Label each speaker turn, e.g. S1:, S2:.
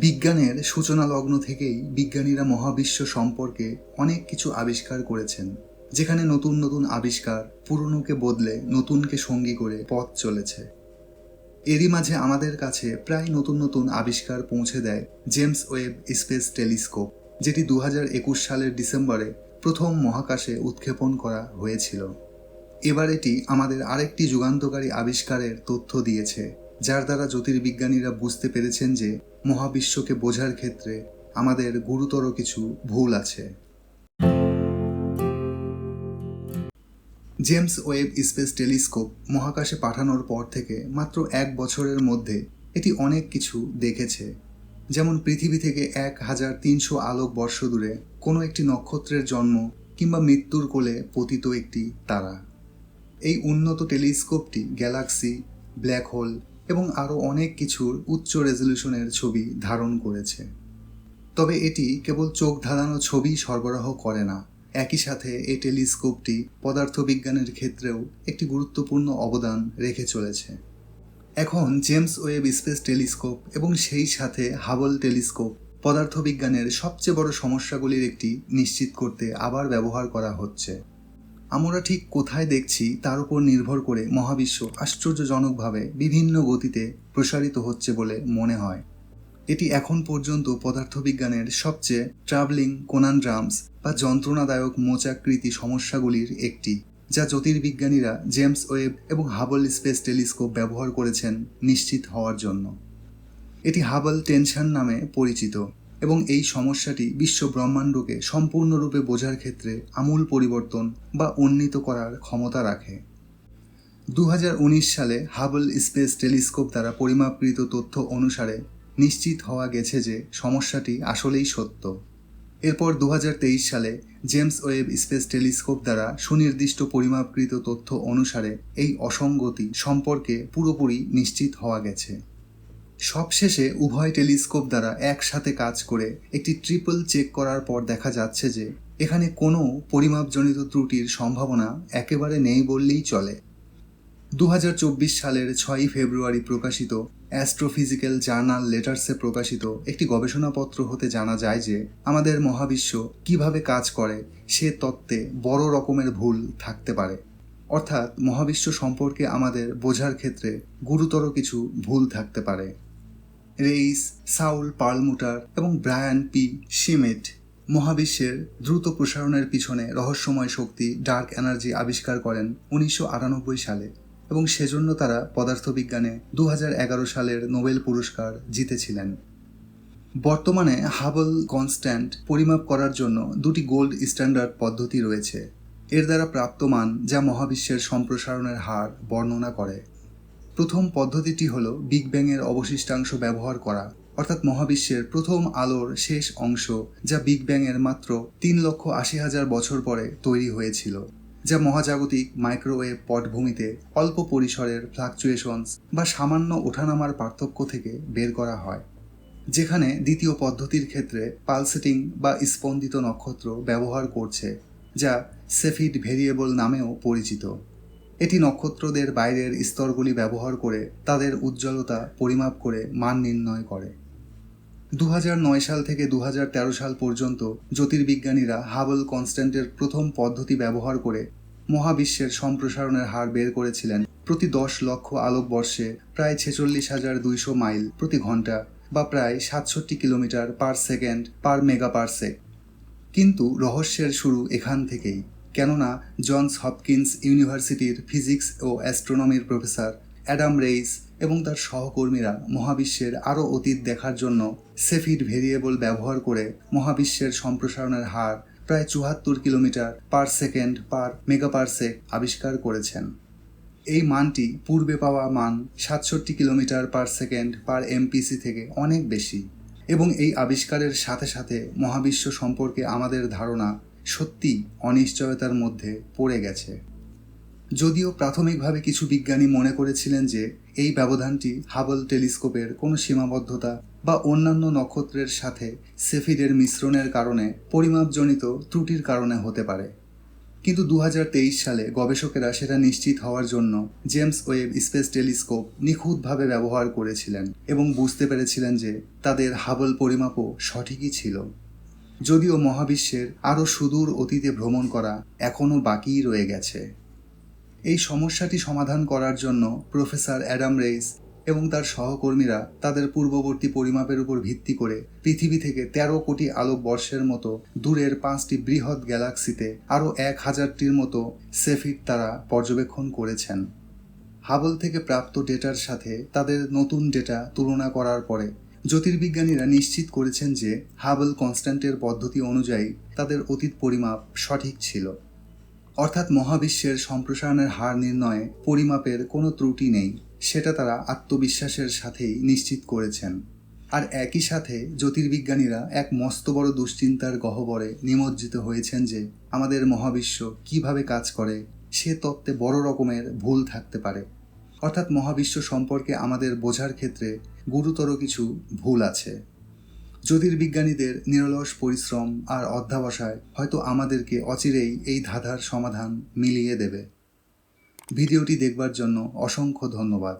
S1: বিজ্ঞানের সূচনা লগ্ন থেকেই বিজ্ঞানীরা মহাবিশ্ব সম্পর্কে অনেক কিছু আবিষ্কার করেছেন, যেখানে নতুন নতুন আবিষ্কার পুরনোকে বদলে নতুনকে সঙ্গী করে পথ চলেছে। এরই মাঝে আমাদের কাছে প্রায় নতুন নতুন আবিষ্কার পৌঁছে দেয় জেমস ওয়েব স্পেস টেলিস্কোপ, যেটি দু একুশ সালের ডিসেম্বরে প্রথম মহাকাশে উৎক্ষেপণ করা হয়েছিল। এবার এটি আমাদের আরেকটি যুগান্তকারী আবিষ্কারের তথ্য দিয়েছে। যার দ্বারা জ্যোতির্বিজ্ঞানীরা বুঝতে পেরেছেন যে মহাবিশ্বকে বোঝার ক্ষেত্রে আমাদের গুরুতর কিছু ভুল আছে। জেমস ওয়েব স্পেস টেলিস্কোপ মহাকাশে পাঠানোর পর থেকে মাত্র এক বছরের মধ্যে এটি অনেক কিছু দেখেছে। যেমন পৃথিবী থেকে এক হাজার তিনশো আলোক বর্ষ দূরে কোনো একটি নক্ষত্রের জন্ম কিংবা মৃত্যুর কোলে পতিত একটি তারা। এই উন্নত টেলিস্কোপটি গ্যালাক্সি, ব্ল্যাক হোল এবং আরও অনেক কিছুর উচ্চ রেজলিউশনের ছবি ধারণ করেছে। তবে এটি কেবল চোখ ধাঁধানো ছবি সরবরাহ করে না। একই সাথে এই টেলিস্কোপটি পদার্থবিজ্ঞানের ক্ষেত্রেও একটি গুরুত্বপূর্ণ অবদান রেখে চলেছে। এখন জেমস ওয়েব স্পেস টেলিস্কোপ এবং সেই সাথে হাবল টেলিস্কোপ পদার্থবিজ্ঞানের সবচেয়ে বড় সমস্যাগুলির একটি নিশ্চিত করতে আবার ব্যবহার করা হচ্ছে। আমরা ঠিক কোথায় দেখছি তার উপর নির্ভর করে মহাবিশ্ব আশ্চর্যজনকভাবে বিভিন্ন গতিতে প্রসারিত হচ্ছে বলে মনে হয়। এটি এখন পর্যন্ত পদার্থবিজ্ঞানের সবচেয়ে ট্রাভেলিং কোনানড্রামস বা যন্ত্রণাদায়ক মোচাকৃতি সমস্যাগুলির একটি, যা জ্যোতির্বিজ্ঞানীরা জেমস ওয়েব এবং হাবল স্পেস টেলিস্কোপ ব্যবহার করেছেন নিশ্চিত হওয়ার জন্য। এটি হাবল টেনশন নামে পরিচিত। এবং এই সমস্যাটি বিশ্ব ব্রহ্মাণ্ডকে সম্পূর্ণরূপে বোঝার ক্ষেত্রে আমূল পরিবর্তন বা উন্নীত করার ক্ষমতা রাখে। দু হাজার উনিশ সালে হাবল স্পেস টেলিস্কোপ দ্বারা পরিমাপকৃত তথ্য অনুসারে নিশ্চিত হওয়া গেছে যে সমস্যাটি আসলেই সত্য। এরপর দু হাজার তেইশ সালে জেমস ওয়েব স্পেস টেলিস্কোপ দ্বারা সুনির্দিষ্ট পরিমাপকৃত তথ্য অনুসারে এই অসঙ্গতি সম্পর্কে পুরোপুরি নিশ্চিত হওয়া গেছে। সবশেষে উভয় টেলিস্কোপ দ্বারা একসাথে কাজ করে একটি ট্রিপল চেক করার পর দেখা যাচ্ছে যে এখানে কোনো পরিমাপজনিত ত্রুটির সম্ভাবনা একেবারে নেই বললেই চলে। দু হাজার চব্বিশ সালের ছয়ই ফেব্রুয়ারি প্রকাশিত অ্যাস্ট্রোফিজিক্যাল জার্নাল লেটার্সে প্রকাশিত একটি গবেষণাপত্র হতে জানা যায় যে আমাদের মহাবিশ্ব কীভাবে কাজ করে সে তত্ত্বে বড় রকমের ভুল থাকতে পারে। অর্থাৎ মহাবিশ্ব সম্পর্কে আমাদের বোঝার ক্ষেত্রে গুরুতর কিছু ভুল থাকতে পারে। রেইস, সাউল পার্লমুটার এবং ব্রায়ান পি সিমেট মহাবিশ্বের দ্রুত প্রসারণের পিছনে রহস্যময় শক্তি ডার্ক এনার্জি আবিষ্কার করেন উনিশশো আটানব্বই সালে এবং সেজন্য তারা পদার্থবিজ্ঞানে দু হাজার এগারো সালের নোবেল পুরস্কার জিতেছিলেন। বর্তমানে হাবল কনস্ট্যান্ট পরিমাপ করার জন্য দুটি গোল্ড স্ট্যান্ডার্ড পদ্ধতি রয়েছে। এর দ্বারা প্রাপ্ত মান যা মহাবিশ্বের সম্প্রসারণের হার বর্ণনা করে। প্রথম পদ্ধতিটি হল বিগ ব্যাংয়ের অবশিষ্টাংশ ব্যবহার করা, অর্থাৎ মহাবিশ্বের প্রথম আলোর শেষ অংশ, যা বিগ ব্যাংয়ের মাত্র তিন লক্ষ আশি হাজার বছর পরে তৈরি হয়েছিল, যা মহাজাগতিক মাইক্রোওয়েভ পটভূমিতে অল্প পরিসরের ফ্লাকচুয়েশনস বা সামান্য ওঠানামার পার্থক্য থেকে বের করা হয়, যেখানে দ্বিতীয় পদ্ধতির ক্ষেত্রে পালসেটিং বা স্পন্দিত নক্ষত্র ব্যবহার করছে, যা সেফিড ভেরিয়েবল নামেও পরিচিত। এটি নক্ষত্রদের বাইরের স্তরগুলি ব্যবহার করে তাদের উজ্জ্বলতা পরিমাপ করে মান নির্ণয় করে। দু হাজার নয় সাল থেকে দু হাজার তেরো সাল পর্যন্ত জ্যোতির্বিজ্ঞানীরা হাবল কনস্ট্যান্টের প্রথম পদ্ধতি ব্যবহার করে মহাবিশ্বের সম্প্রসারণের হার বের করেছিলেন। প্রতি দশ লক্ষ আলোকবর্ষে প্রায় ছেচল্লিশ হাজার দুইশো মাইল প্রতি ঘণ্টা বা প্রায় সাতষট্টি kilometre per second per megaparsec. কিন্তু রহস্যের শুরু এখান থেকেই। কেননা জনস হপকিন্স ইউনিভার্সিটির ফিজিক্স ও অ্যাস্ট্রোনমির প্রফেসর অ্যাডাম রেইস এবং তার সহকর্মীরা মহাবিশ্বের আরও অতীত দেখার জন্য সেফিড ভেরিয়েবল ব্যবহার করে মহাবিশ্বের সম্প্রসারণের হার প্রায় চুয়াত্তর কিলোমিটার পার সেকেন্ড পার মেগাপারসেক আবিষ্কার করেছেন। এই মানটি পূর্বে পাওয়া মান সাতষট্টি kilometre per second per MPC থেকে অনেক বেশি এবং এই আবিষ্কারের সাথে সাথে মহাবিশ্ব সম্পর্কে আমাদের ধারণা সত্যি অনিশ্চয়তার মধ্যে পড়ে গেছে। যদিও প্রাথমিকভাবে কিছু বিজ্ঞানী মনে করেছিলেন যে, এই ব্যবধানটি হাবল টেলিস্কোপের কোনো সীমাবদ্ধতা বা অন্যান্য নক্ষত্রের সাথে সেফিডের মিশ্রণের কারণে পরিমাপজনিত ত্রুটির কারণে হতে পারে। কিন্তু দু হাজার তেইশ সালে গবেষকেরা সেটা নিশ্চিত হওয়ার জন্য জেমস ওয়েব স্পেস টেলিস্কোপ নিখুঁতভাবে ব্যবহার করেছিলেন এবং বুঝতে পেরেছিলেন যে, তাদের হাবল পরিমাপও সঠিকই ছিল। যদিও মহাবিশ্বের আরও সুদূর অতীতে ভ্রমণ করা এখনও বাকিই রয়ে গেছে। এই সমস্যাটি সমাধান করার জন্য প্রফেসর অ্যাডাম রেইস এবং তার সহকর্মীরা তাদের পূর্ববর্তী পরিমাপের উপর ভিত্তি করে পৃথিবী থেকে তেরো কোটি আলোক বর্ষের মতো দূরের পাঁচটি বৃহৎ গ্যালাক্সিতে আরও এক হাজারটির মতো সেফিট তারা পর্যবেক্ষণ করেছেন। হাবল থেকে প্রাপ্ত ডেটার সাথে তাদের নতুন ডেটা তুলনা করার পরে জ্যোতির্বিজ্ঞানীরা নিশ্চিত করেছেন যে হাবল কনস্ট্যান্টের পদ্ধতি অনুযায়ী তাদের অতীত পরিমাপ সঠিক ছিল। অর্থাৎ মহাবিশ্বের সম্প্রসারণের হার নির্ণয়ে পরিমাপের কোনো ত্রুটি নেই, সেটা তারা আত্মবিশ্বাসের সাথেই নিশ্চিত করেছেন। আর একই সাথে জ্যোতির্বিজ্ঞানীরা এক মস্ত বড় দুশ্চিন্তার গহ্বরে নিমজ্জিত হয়েছেন যে আমাদের মহাবিশ্ব কীভাবে কাজ করে, সে তত্ত্বে বড় রকমের ভুল থাকতে পারে। অর্থাৎ মহাবিশ্ব সম্পর্কে আমাদের বোঝার ক্ষেত্রে গুরুতর কিছু ভুল আছে। জ্যোতির্বিজ্ঞানীদের নিরলস পরিশ্রম আর অধ্যাবসায় হয়তো আমাদেরকে অচিরেই এই ধাঁধার সমাধান মিলিয়ে দেবে। ভিডিওটি দেখবার জন্য অসংখ্য ধন্যবাদ।